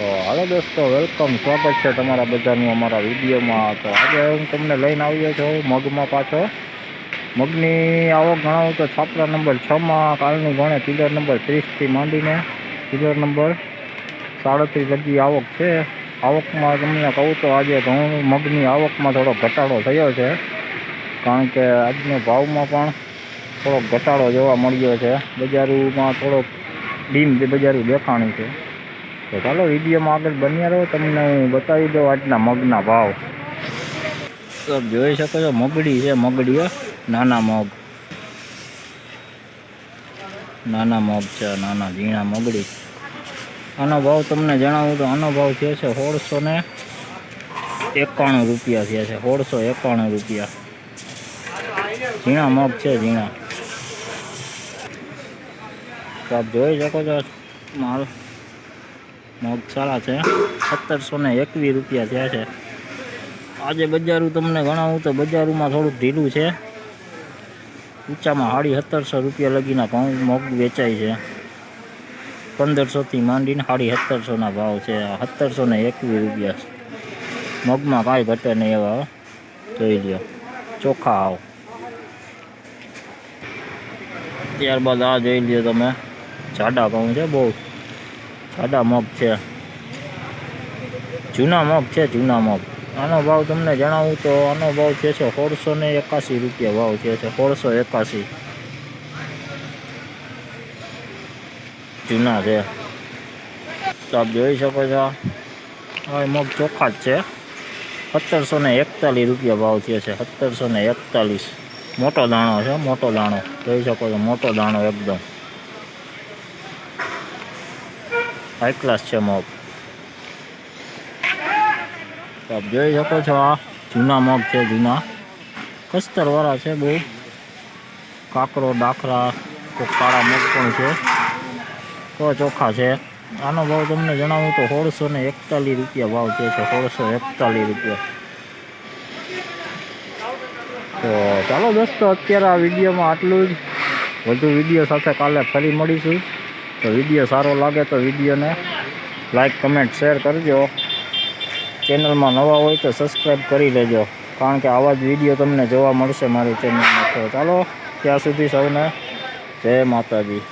તો હાલો દોસ્તો વેલકમ સ્વાગત છે તમારા બધાનું અમારા વિડીયોમાં. તો આજે હું તમને લઈને આવ્યો છું મગમાં પાછો. મગની આવક ગણાવું તો છાપરા નંબર છમાં કાલનું ગણે પિલર નંબર ત્રીસથી માંડીને પિલર નંબર સાડત્રીસ લગી આવક છે. આવકમાં તમને કહું તો આજે ઘઉં મગની આવકમાં થોડો ઘટાડો થયો છે. કારણ કે આજના ભાવમાં પણ થોડોક ઘટાડો જોવા મળ્યો છે. બજારોમાં થોડોક ડીમ બજારું દેખાણી છે. તો ચાલો વિડીયોમાં આગળ બન્યા રહો. તમને હું બતાવી દઉં આજના મગના ભાવ. તો જોઈ શકો છો, મગડી છે, મગડી નાના મગ. નાના મગ છે, નાના ઝીણા મગડી. આનો ભાવ તમને જણાવું તો આનો ભાવ થયો છે સોળસો ને એકાણું રૂપિયા થયા છે, સોળસો એકાણું રૂપિયા. ઝીણા મગ છે, ઝીણા. તો આપ જોઈ શકો છો માલ મગ સારા છે. સત્તરસો ને એકવીસ રૂપિયા થયા છે. આજે બજારું તમને ગણાવું તો બજારોમાં થોડુંક ઢીલું છે. ઊંચામાં સાડી સત્તરસો રૂપિયા લગીના ભાવ મગ વેચાય છે. પંદરસોથી માંડીને સાડી સત્તરસોના ભાવ છે. સત્તરસો ને એકવીસ રૂપિયા. મગમાં કાંઈ ઘટે નહીં એવા જોઈ લ્યો. ચોખ્ખા આવ ત્યારબાદ આ જોઈ લ્યો તમે. જાડા ઘઉં છે બહુ. જાડા મગ છે. જૂના મગ છે, જૂના મગ આનો ભાવ તમને જણાવું તો આનો ભાવ છે છે સોળસો ને એકાસી રૂપિયા ભાવ છે છે સોળસો એકાસી જૂના છે. તો આપ જોઈ શકો છો, આ મગ ચોખ્ખા જ છે. સત્તરસો ને એકતાલીસ રૂપિયા ભાવ થયો છે સત્તરસો ને એકતાલીસ. મોટો દાણો છે, મોટો દાણો. જોઈ શકો છો, મોટો દાણો એકદમ. હાઈ ક્લાસ છે મગ આપ જોઈ શકો છો આ જૂના મગ છે, જૂના. કસ્તરવાળા છે બહુ. કાકરો ડાખરા કોઈ કાળા મગ પણ છે. તો ચોખ્ખા છે. આનો ભાવ તમને જણાવું તો સોળસો ને એકતાલીસ રૂપિયા ભાવ જે છે સોળસો એકતાલીસ રૂપિયા. તો ચાલો દોસ્તો, અત્યારે આ વિડીયોમાં આટલું જ. વધુ વીડિયો સાથે કાલે ફરી મળીશું. તો વીડિયો સારો લાગે તો વિડીયોને લાઇક કમેન્ટ શેર કરજો. ચેનલમાં નવા હોય તો સબસ્ક્રાઈબ કરી લેજો. કારણ કે આવા જ વીડિયો તમને જોવા મળશે મારી ચેનલમાં. તો ચાલો, ત્યાં સુધી સૌને જય માતાજી.